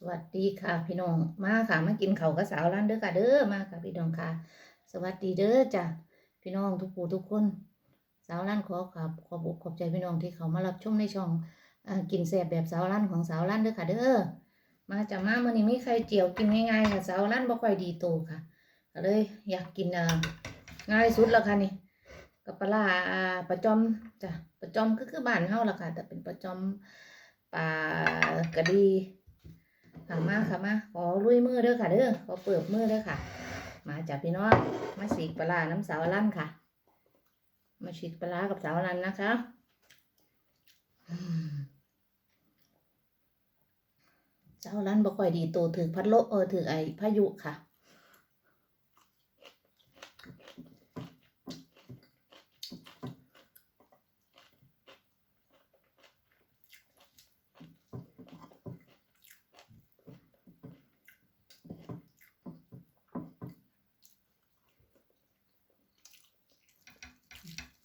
สวัสดีค่ะพี่น้องมาค่ะมากินเขากับสาวร้านเด้อค่ะเด้อมาค่ะพี่น้องค่ะ สวัสดีเด้อจ้ะพี่น้องทุกผู้ทุกคน สาวร้านขอขอบขอบอกขอบใจพี่น้องที่เขามารับชมในช่องอกินแซ่บแบบสาวร้านของสาวร้านเด้อค่ะเด้อมาจะมาเมื้อนี้มีไข่เจียวกินง่ายๆค่ะสาวร้านบ่ค่อยดีโตค่ะก็เลยอยากกินง่ายสุดแล้วค่ะนี่กับปลาปลาจอมจ้ะปลาจอมก็คือบ้านเฮาล่ะค่ะ แต่เป็นปลาจอมปลากระดี ค่ะมาค่ะมาขอลุยมือเด้อค่ะเด้อขอเปิดมือเด้อค่ะ มาจากพี่น้องมาสีกปลาน้ำสาวลั่นค่ะ มาฉีกปลากับสาวลั่นนะคะสาวลั่นบ่ค่อยดีโตถือพัดโลเออถือไอพายุค่ะ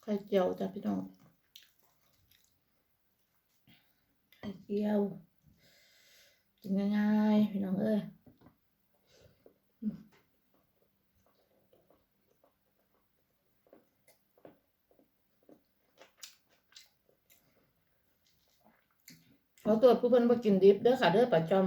ไข่เจียวจ้ะพี่น้อง ไข่เจียว กินง่ายๆ พี่น้องเอ้ยขอตรวจผู้เพิ่นบ่กินดิบเด้อค่ะเด้อประจอม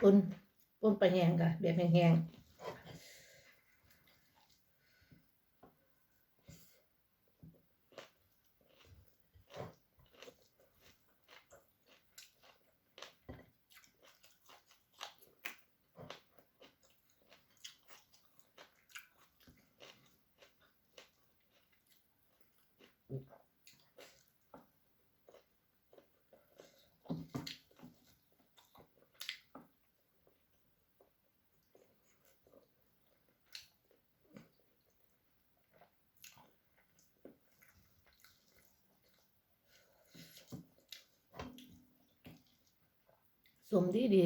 ปนปนปลาแห้งค่ะแบบแห้งๆ สมดีดี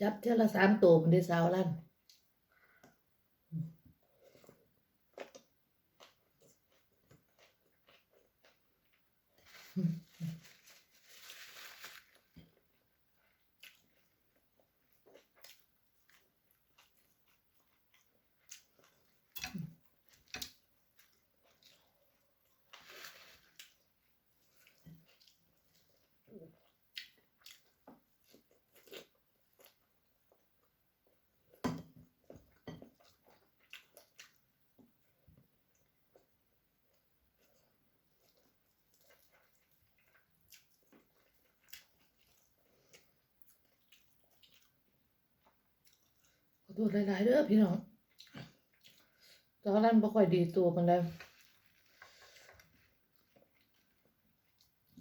จับเท่าละสามตัวมันได้สาวลั่น ดูหลายๆเด้อพี่น้องตอนนั้นบ่ค่อยดีตัวปานใด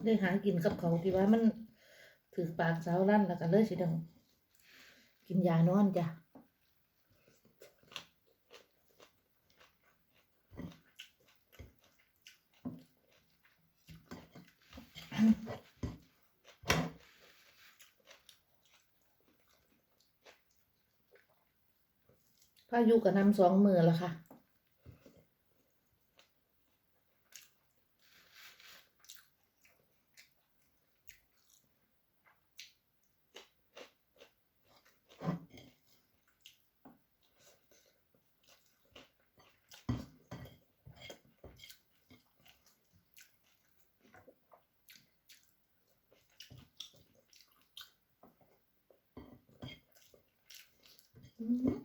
ได้หากินกับเขาที่ว่ามันถือปากสาวลั่นแล้วก็เลยสิต้องกินยานอนจ้ะ พายุกับน้ำสองมือแล้วค่ะอืม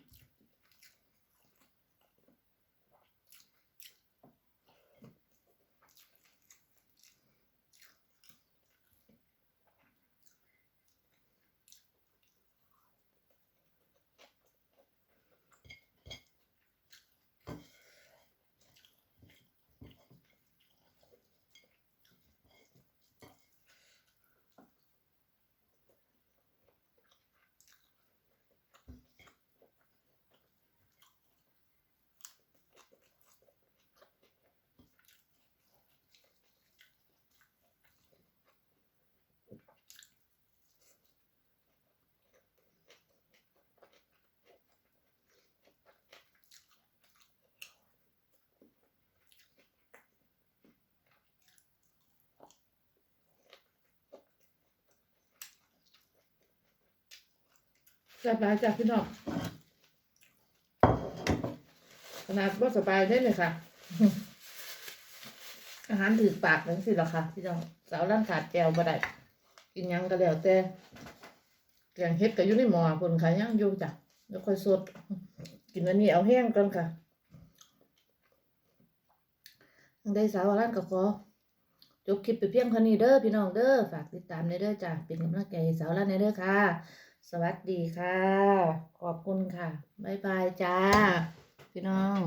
สบายจ้ะพี่น้องขนาดว่าสบายได้เลยค่ะ อาหารถือปากนั่นสิหรอค่ะพี่น้องสาวร่างขาดแก้วบ่ได้กินยังก็แล้วแต่แกงเฮ็ดก็อยู่ในหม้อคนค่ะยังอยู่จ้ะแล้วค่อยสด กินอันนี้เอาแห้งก่อนค่ะได้สาวร้านก็ขอจบคลิปไปเพียงเท่านี้เด้อพี่น้องเด้อฝากติดตามในเด้อจ้ะเป็นกำลังใจสาวร้านในเด้อค่ะ สวัสดีค่ะ ขอบคุณค่ะ บ๊ายบายจ้า พี่น้อง